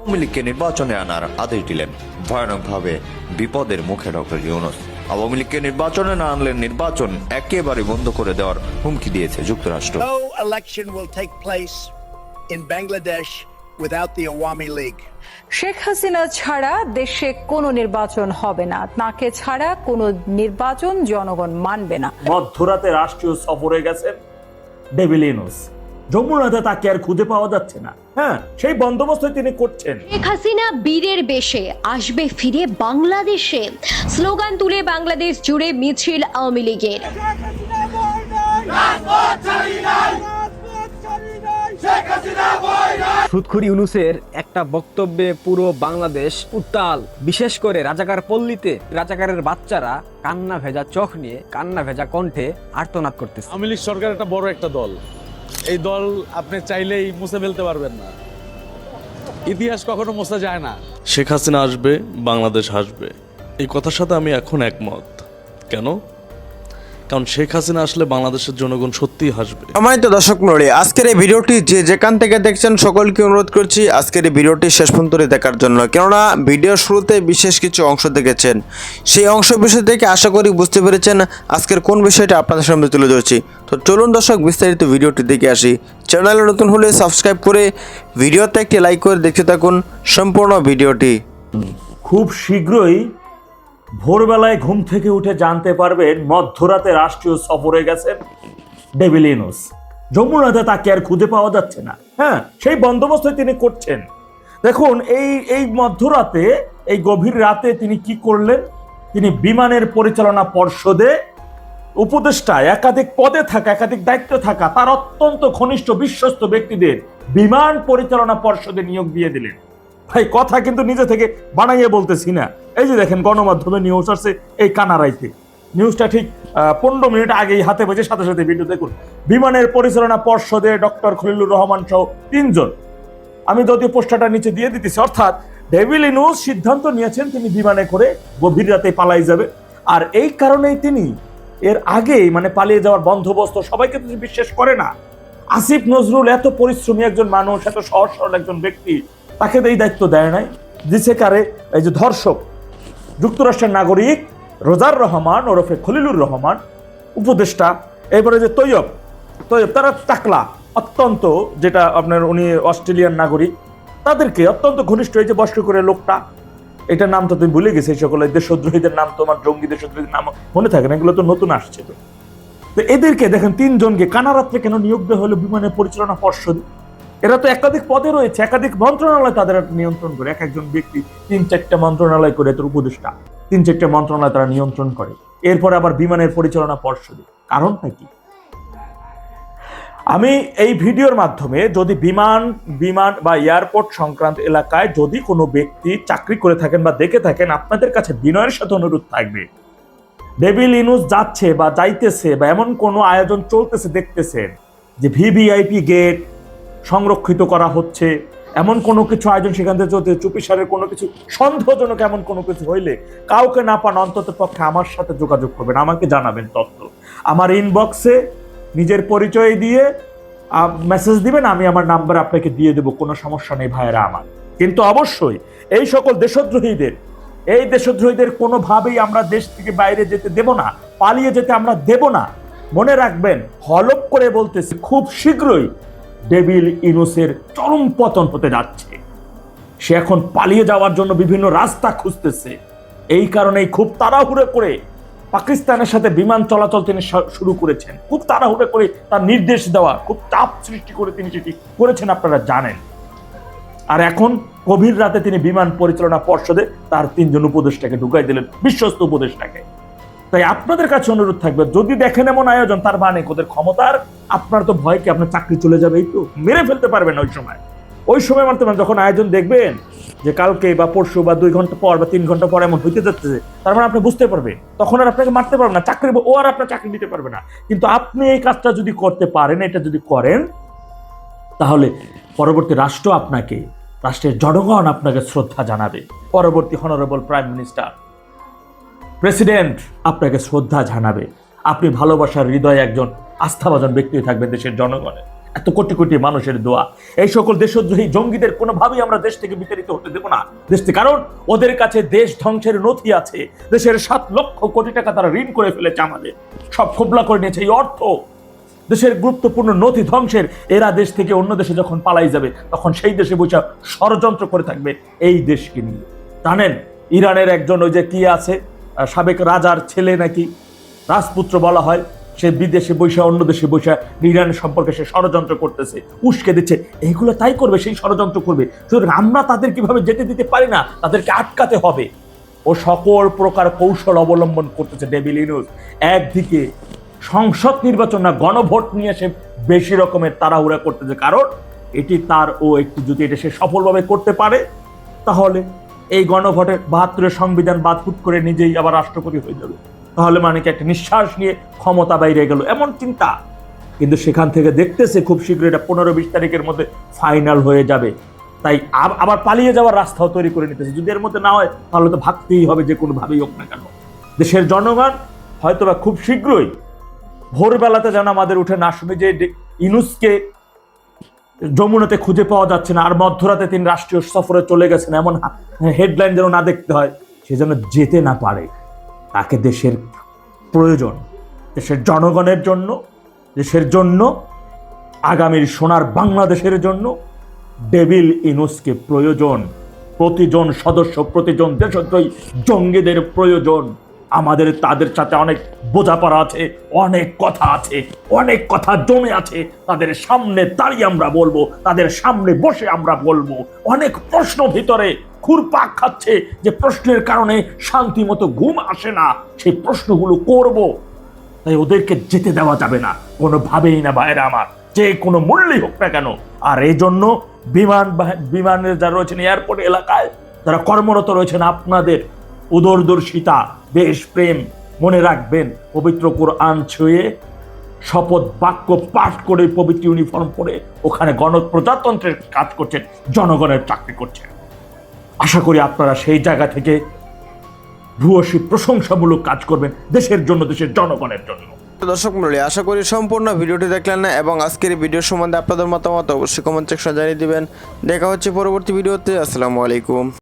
আওয়ামী লীগকে নির্বাচনে আনার আদেশ দিলেন। ভয়ানকভাবে বিপদের মুখে ডক্টর ইউনুস। আওয়ামী লীগকে নির্বাচনে না আনলে নির্বাচন একেবারে বন্ধ করে দেওয়ার হুমকি দিয়েছে যুক্তরাষ্ট্র। In Bangladesh without the Awami League. Sheikh Hasina ছাড়া দেশে কোনো নির্বাচন হবে না। তাকে ছাড়া কোনো নির্বাচন জনগণ মানবে না। মধ্যরাতে রাষ্ট্রীয় সফরে গেছেন ডেভিলিনুস যমুনাতে তাকে আর খুঁজে পাওয়া যাচ্ছে না। হ্যাঁ সেই বন্দোবস্ত তিনি করছেন। শেখ হাসিনা বীরের বেশে আসবে ফিরে বাংলাদেশে। স্লোগান তুলে বাংলাদেশ জুড়ে মিছিল আওয়ামী লীগের। সুদখুরি ইউনুসের একটা বক্তব্যে পুরো বাংলাদেশ উত্তাল। বিশেষ করে রাজাকার পল্লীতে রাজাকারের বাচ্চারা কান্না ভেজা চোখ নিয়ে কান্না ভেজা কণ্ঠে আর্তনাদ করতেছে। আওয়ামী লীগ সরকার একটা বড় একটা দল। এই দল আপনি চাইলেই মুছে ফেলতে পারবেন না। ইতিহাস কখনো মোছা যায় না। শেখ হাসিনা আসবে, বাংলাদেশ হাসবে। এই কথার সাথে আমি এখন একমত। কেন? কারণ শেখ হাসিনা আসলে বাংলাদেশের জনগণ সত্যিই হাসবে। আমার তো দর্শক মন্ডলী আজকের এই ভিডিওটি যে যেখান থেকে দেখছেন সকলকে অনুরোধ করছি আজকের এই ভিডিওটি শেষ পর্যন্ত দেখার জন্য। কেননা ভিডিওর শুরুতে বিশেষ কিছু অংশ দেখেছেন। সেই অংশ বিষয় থেকে আশা করি বুঝতে পেরেছেন আজকের কোন বিষয়টা আপনাদের সামনে তুলে ধরছি। তো চলুন দর্শক বিস্তারিত ভিডিওটি দেখে আসি। চ্যানেলে নতুন হলে সাবস্ক্রাইব করে ভিডিওতে একটি লাইক করে দেখতে থাকুন। সম্পূর্ণ ভিডিওটি। খুব শীঘ্রই ভোরবেলায় ঘুম থেকে উঠে জানতে পারবেন, মধ্যরাতে রাষ্ট্রীয় সফরে গেছেন ডেভিলিনুস যমুনাতে তাকে আর খুঁজে পাওয়া যাচ্ছে না। হ্যাঁ সেই বন্দোবস্ত তিনি করছেন। দেখুন, এই এই মধ্যরাতে, এই গভীর রাতে তিনি কি করলেন? তিনি বিমানের পরিচালনা পর্ষদে উপদেষ্টা একাধিক পদে থাকা, একাধিক দায়িত্ব থাকা, তার অত্যন্ত ঘনিষ্ঠ, বিশ্বস্ত ব্যক্তিদের বিমান পরিচালনা পর্ষদে নিয়োগ দিয়ে দিলেন। ভাই, কথা কিন্তু নিজে থেকে বানাইয়ে বলতেছি না। এই যে দেখেন, গণমাধ্যমে নিউজ আসছে এই কানারাইতে নিউজটা ঠিক পনেরো মিনিট আগেই হাতে বেজে সাথে সাথে ভিডিও দেখুন। বিমানের পরিচালনা পর্ষদে ডক্টর খলিলুর রহমান সহ তিনজন। আমি যদিও পোস্টারটা নিচে দিয়ে দিতেছি, অর্থাৎ ডেভিল ইনুস সিদ্ধান্ত নিয়েছেন তিনি বিমানে করে গভীর রাতে পালাই যাবে। আর এই কারণেই তিনি এর আগে মানে পালিয়ে যাওয়ার বন্দোবস্ত সবাইকে তো বিশ্বাস করে না। আসিফ নজরুল এত পরিশ্রমী একজন মানুষ, এত সহজ সরল একজন ব্যক্তি। তাকে এই দায়িত্ব দেয় নাই। দিছে কারে, এই যে ধর্ষক, যুক্তরাষ্ট্রের নাগরিক রোজার রহমান, ওরফে খলিলুর রহমান, উপদেষ্টা, এরপরে যে তৈয়ব তৈয়ব তারা টাকলা অত্যন্ত যেটা আপনার উনি অস্ট্রেলিয়ান নাগরিক, তাদেরকে অত্যন্ত ঘনিষ্ঠ এই যে করে লোকটা, এটার নাম তো তুমি ভুলে গেছে সকল দেশদ্রোহীদের নাম, তোমার জঙ্গি দেশদ্রোহীদের নাম মনে থাকে না, এগুলো তো নতুন আসছে। তো এদেরকে দেখেন, তিনজনকে কানারাত্রে কেন নিয়োগ দেওয়া হলো, বিমানের পরিচালনা পর্ষদে এরা তো একাধিক পদে রয়েছে, একাধিক মন্ত্রণালয় তাদের নিয়ন্ত্রণ করে। এক একজন ব্যক্তি তিন চারটা মন্ত্রণালয় করে তোর উপদেষ্টা, তিন চারটা মন্ত্রণালয় তারা নিয়ন্ত্রণ করে। এরপর আবার বিমানের পরিচালনা পর্ষদে। কারণটা কি? আমি এই ভিডিওর মাধ্যমে যদি বিমান বিমান বা এয়ারপোর্ট সংক্রান্ত এলাকায় যদি কোনো ব্যক্তি চাকরি করে থাকেন বা দেখে থাকেন, আপনাদের কাছে বিনয়ের সাথে অনুরোধ থাকবে। ডেভিল ইনুস যাচ্ছে বা যাইতেছে বা এমন কোনো আয়োজন চলতেছে, দেখতেছেন যে ভিভিআইপি গেট সংরক্ষিত করা হচ্ছে। এমন কোনো কিছু আয়োজন সেখান থেকে চলতে চুপিসারের কোনো কিছু সন্দেহজনক এমন কোনো কিছু হইলে কাউকে না পান, অন্তত পক্ষে আমার সাথে যোগাযোগ করবেন, আমাকে জানাবেন তথ্য। আমার ইনবক্সে নিজের পরিচয় দিয়ে মেসেজ দিবেন, আমি আমার নাম্বার আপনাকে দিয়ে দেবো, কোনো সমস্যা নেই ভাইয়েরা আমার। কিন্তু অবশ্যই এই সকল দেশদ্রোহীদের, এই দেশদ্রোহীদের কোনোভাবেই আমরা দেশ থেকে বাইরে যেতে দেব না, পালিয়ে যেতে আমরা দেব না। মনে রাখবেন, হলপ করে বলতেছি, খুব শীঘ্রই ডেভিল ইনুসের চরম পতন হতে যাচ্ছে। সে এখন পালিয়ে যাওয়ার জন্য বিভিন্ন রাস্তা খুঁজতেছে। এই কারণেই খুব তাড়াহুড়ো করে পাকিস্তানের সাথে বিমান চলাচল তিনি শুরু করেছেন। খুব তাড়াহুড়ো করে তার নির্দেশ দেওয়া, খুব চাপ সৃষ্টি করে তিনি সেটি করেছেন, আপনারা জানেন। আর এখন গভীর রাতে তিনি বিমান পরিচালনা পর্ষদে তার তিনজন উপদেষ্টাকে ঢুকাই দিলেন, বিশ্বস্ত উপদেষ্টাকে। তাই আপনাদের কাছে অনুরোধ থাকবে, যদি দেখেন এমন আয়োজন, তার মানে ওদের ক্ষমতার, আপনার তো ভয় কি আপনার চাকরি চলে যাবে, এই তো মেরে ফেলতে পারবেন ওই সময়। ওই সময় মারতে পারেন, যখন আয়োজন দেখবেন যে কালকে বা পরশু বা দুই ঘণ্টা পর বা তিন ঘণ্টা পর এমন হইতে যাচ্ছে, তার মানে আপনি বুঝতে পারবেন, তখন আর আপনাকে মারতে পারবে না, চাকরি ও আর আপনার চাকরি দিতে পারবে না। কিন্তু আপনি এই কাজটা যদি করতে পারেন, এটা যদি করেন, তাহলে পরবর্তী রাষ্ট্র আপনাকে, রাষ্ট্রের জনগণ আপনাকে শ্রদ্ধা জানাবে। পরবর্তী হনারেবল প্রাইম মিনিস্টার প্রেসিডেন্ট আপনাকে শ্রদ্ধা জানাবে। আপনি ভালোবাসার হৃদয়ে একজন আস্থাভাজন ব্যক্তি থাকবেন দেশের জনগণের এত কোটি কোটি মানুষের দোয়া। এই সকল দেশদ্রোহী জঙ্গিদের কোনোভাবেই আমরা দেশ থেকে বিতাড়িত হতে দেবো না। দেশ থেকে কারণ ওদের কাছে দেশ ধ্বংসের নথি আছে। দেশের সাত লক্ষ কোটি টাকা তারা ঋণ করে ফেলেছে আমাদের। সব খোবলা করে নিয়েছে এই অর্থ। দেশের গুরুত্বপূর্ণ নথি ধ্বংসের। এরা দেশ থেকে অন্য দেশে যখন পালাই যাবে, তখন সেই দেশে বসে ষড়যন্ত্র করে থাকবে। এই দেশকে নিয়ে। জানেন, ইরানের একজন ওই যে কি আছে? সাবেক রাজার ছেলে নাকি রাজপুত্র বলা হয়, সে বিদেশে বৈশা অন্য দেশে বৈশা ইরানের সম্পর্কে সে ষড়যন্ত্র করতেছে, উস্কে দিচ্ছে। এইগুলো তাই করবে, সেই ষড়যন্ত্র করবে। সুতরাং আমরা তাদের কীভাবে যেতে দিতে পারি না, তাদেরকে আটকাতে হবে। ও সকল প্রকার কৌশল অবলম্বন করতেছে ডেভিল ইনুস একদিকে সংসদ নির্বাচন না, গণভোট নিয়ে সে বেশি রকমের তাড়াহুড়া করতেছে। কারণ এটি তার ও একটি যদি এটা সে সফলভাবে করতে পারে, তাহলে এই গণভোটে বাহাত্তরের সংবিধান বাদপুট করে নিজেই আবার রাষ্ট্রপতি হয়ে যাবে। তাহলে মানে কি একটা নিঃশ্বাস নিয়ে ক্ষমতা বাইরে গেল, এমন চিন্তা। কিন্তু সেখান থেকে দেখতেছে খুব শীঘ্র এটা পনেরো বিশ তারিখের মধ্যে ফাইনাল হয়ে যাবে। তাই আব- আবার পালিয়ে যাওয়ার রাস্তাও তৈরি করে নিতেছে। যদি এর মধ্যে না হয়, তাহলে তো ভাবতেই হবে যে কোনোভাবেই হোক না কেন। দেশের জনগণ হয়তোবা খুব শীঘ্রই ভোরবেলাতে যেন আমাদের উঠে না শুনে যে ইনুসকে যমুনাতে খুঁজে পাওয়া যাচ্ছে না, আর মধ্যরাতে তিনি রাষ্ট্রীয় সফরে চলে গেছেন, এমন হেডলাইন যেন না দেখতে হয়, সে যেন যেতে না পারে। তাকে দেশের প্রয়োজন, দেশের জনগণের জন্য, দেশের জন্য, আগামীর সোনার বাংলাদেশের জন্য, ডেভিল ইনুসকে প্রয়োজন, প্রতিজন সদস্য, প্রতিজন দেশদ্রোহী জঙ্গিদের প্রয়োজন। আমাদের, তাদের সাথে অনেক বোঝাপড়া আছে, অনেক কথা আছে, অনেক কথা জমে আছে। তাদের সামনে দাঁড়িয়ে আমরা বলব, তাদের সামনে বসে আমরা বলব। অনেক প্রশ্ন ভিতরে খুরপাক খাচ্ছে যে প্রশ্নের কারণে শান্তি মতো ঘুম আসে না। সেই প্রশ্নগুলো করব। তাই ওদেরকে যেতে দেওয়া যাবে না। কোনোভাবেই না বাইরে আমার, যে কোনো মূল্যই হোক না কেন। আর এই জন্য বিমান বিমানের যারা রয়েছেন এয়ারপোর্ট এলাকায়, যারা কর্মরত রয়েছেন আপনাদের উদরদর্শিতা দেশপ্রেম মনে রাখবেন। পবিত্র কোরআন ছুঁয়ে শপথ বাক্য পাঠ করে পবিত্র ইউনিফর্ম পরে ওখানে গণপ্রজাতন্ত্রের কাজ করছেন, জনগণের চাকরি করছেন। আশা করি আপনারা সেই জায়গা থেকে ভূয়সী প্রশংসামূলক কাজ করবেন দেশের জন্য, দেশের জনগণের জন্য। দর্শক মন্ডলী আশা করি সম্পূর্ণ ভিডিওটি দেখলেন না এবং আজকের ভিডিও সম্বন্ধে আপনাদের মতামত অবশ্যই কমেন্ট সেকশনে জানিয়ে দিবেন। দেখা হচ্ছে পরবর্তী ভিডিওতে, আসসালামু আলাইকুম।